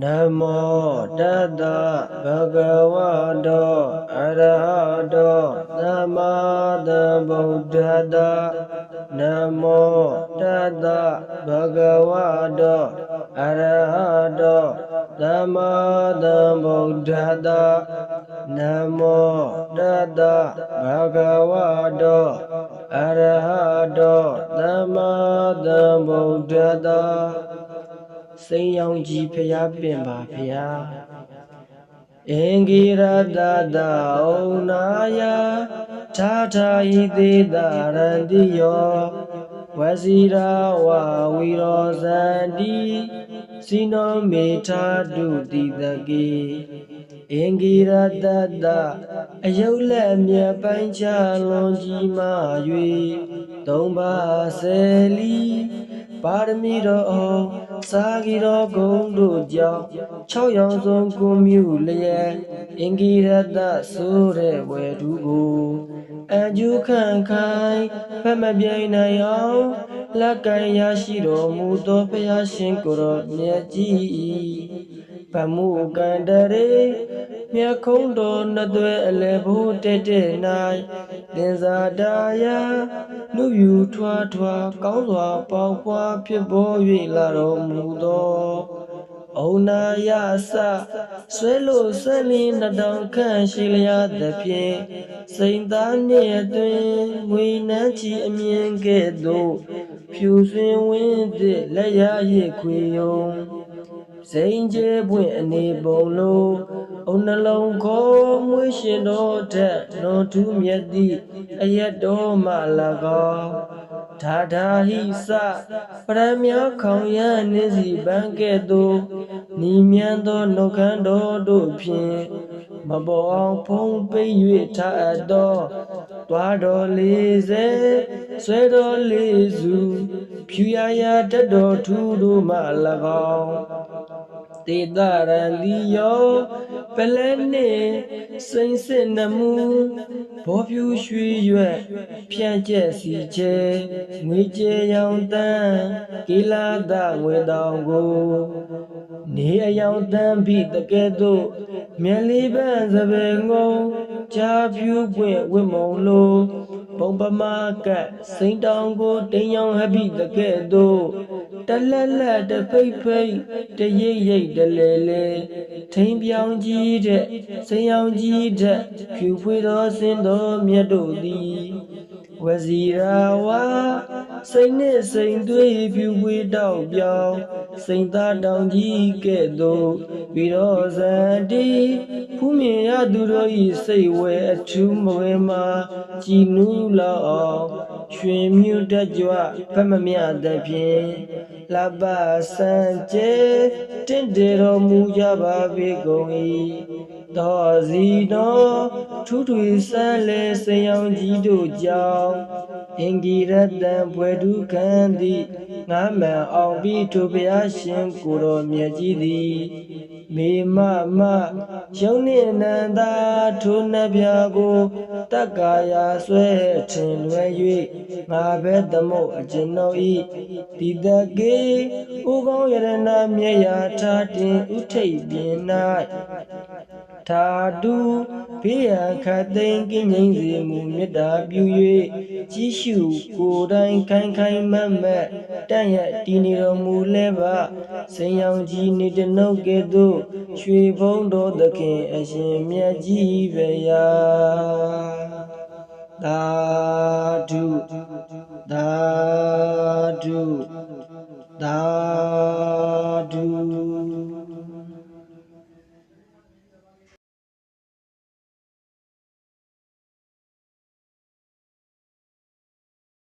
နမောတတ္တဗုဒ္ဓဝါတောအရဟတောသမ္မာသမ္ဗုဒ္ဓတ္တနမောတတ္တဗုဒ္ဓဝါတောအရဟတောသမ္မာသမ္ဗုဒ္ဓတ္တနမောတတ္တဗုဒ္ဓဝါတောအရဟတောသမ္မာသမ္ဗုဒ္ဓတ္တ စိန်ရောင်ကြီးဖျားပင်ပါဗျာအင်္ဂိရတတဩနာယထာထာဤသေးတာရန္တိယောဝစီရာဝဝီရောဇန္တိစီနောမေထာတုတိတကေအင်္ဂိရတတအယုတ်လက်မြတ်ပိုင်းချလွန်ကြီးမာ၍သုံးပါဆယ်လီ ပါရမီတော်အောင်စာဂီတော်ဂုံတို့ကြောင့်၆ရောင်စုံကုမြူလျက်အင်္ဂိရတဆိုတဲ့ဝေဒုကိုအကျုခံခိုင်ဖက်မပြိုင်နိုင်အောင်လက်ကင်ရရှိတော်မူသောဘုရားရှင်ကိုယ်တော်မြတ်ကြီးဗမှုကန္တရေ မြတ်ခုံးတော်နှစ်သွဲအလဲဖို့တက်တဲ့၌သင်္ဇာတာယလူယူထွားထွားကောင်းစွာပေါက်ပွားဖြစ်ပေါ်၍လာတော်မူသောဩနာယသဆွဲလို့ဆက်လင်းနှစ်တောင်ခန့်ရှိလျာသဖြင့်စိန်သားနှင့်အတွင်ငွေနှမ်းချီအမြင်ကဲ့သို့ဖြူစင်ဝင်းသည့်လက်ရရည်ခွေယုံ စိန်ကျဲပွင့်အနေပုံလုံးအုံနှလုံးခေါ်မွေးရှင်တော်ထက်လွန်ထူးမြတ်သည့်အယက်တော်မှ၎င်းဒါဒါဟိစပရမယခေါင်ရနေစီပန်းကဲ့သို့နီမြန်းသောနှုတ်ခမ်းတော်တို့ဖြင့်မပေါ်အောင်ဖုံးပိတ်၍ထားအပ်သောတွားတော်လေးစေဆွဲတော်လေးစု ဖြူရရာတက်တော်ထူတို့မှ၎င်းတေတရန်လီယောပလဲနှင့်စိမ့်စစ်နမူဘောဖြူရွှေရွက်ဖြန့်ကျက်စီချေငွေကြေရောင်တန်းကိလာဒငွေတောင်ကို နေအယောင်တန်းပြီးတကဲ့သို့မြက်လေးပန်းစပယ်ငုံကြာဖြူပွင့်ဝတ်မုံလို ပုံပမာကစိန်တောင်ကိုတိမ်ရောင်ဟပိတကဲ့သို့တလက်လက်တဖိတ်ဖိတ်တရိပ်ရိပ်တလဲလဲထိန်ပြောင်ကြီးတဲ့စိန်ရောင်ကြီးတဲ့ဖြူဖွေသောစင်တော်မြတ်တို့သည်ဝစီရာဝါ စိန်နှင့်စိန်သွေးဖြူဖွေတောက်ပြောင်းစိန်သားတောင်ကြီးကဲ့သို့ပြီးတော့ဇန်တီဖူးမြင်ရသူတို့၏စိတ်ဝဲအထူးမဝဲမှာကြည်နူးလောက်အောင်ရွှင်မြူတကြွဖက်မမြသဖြင့်လပစံကျဲတင့်တယ်တော်မူကြပါပေကုန်၏တော်စီတော်ထူးထွေဆန်းလဲစယောင်ကြီးတို့ကြောင့် အင်္ဂိရတံဘွယ်ဒုခံသည်ငါမှန်အောင်ပြီးထိုဘုရားရှင်ကိုယ်တော်မြတ်ကြီးသည် မေမမယုံနှင့်အနန္တာထိုနှပြကိုတက္ကာယာဆွဲထင်လွယ်၍ငါဘဲသမုတ်အကျဉ်တော်ဤဒီတကေဥကောင်းယရဏမြေယာထားတင်ဥထိပ်ပြင်၌သာဓု ဘေးရန်ခတ်သိမ်းကင်းငြိမ်းစေမူမေတ္တာပြု၍ကြီးရှုကိုယ်တိုင်ခိုင်ခိုင်မတ်မတ်တန့်ရတည်နေတော်မူလဲပါစိန်ရောင်ကြီးနေတနုတ်ကဲ့သို့ရွှေဘုံတော်သခင်အရှင်မြတ်ကြီးပဲယာသာဓုသာဓုသာဓု